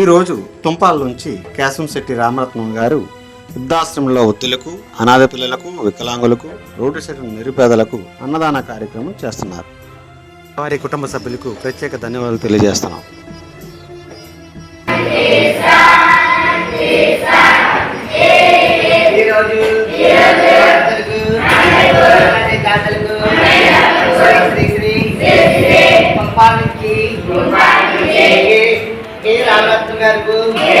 ఈరోజు తుంపాల నుంచి కేశంశెట్టి రామరత్నం గారు వృద్ధాశ్రమంలో ఒత్తులకు అనాథ పిల్లలకు వికలాంగులకు రోడ్డు సైడ్ నిరుపేదలకు అన్నదాన కార్యక్రమం చేస్తున్నారు వారి కుటుంబ సభ్యులకు ప్రత్యేక ధన్యవాదాలు తెలియజేస్తున్నాం ఈరోజు ఏ- Yeah.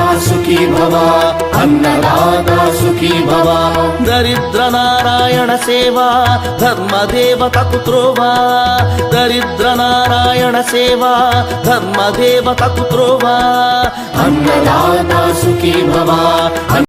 సుఖీ భవ అన్నదాత సుఖీ భవ దరిద్ర నారాయణ సేవ ధర్మదేవతకు త్రోవా దరిద్ర నారాయణ సేవ ధర్మదేవతకు త్రోవా అన్నదాత సుఖీ భవ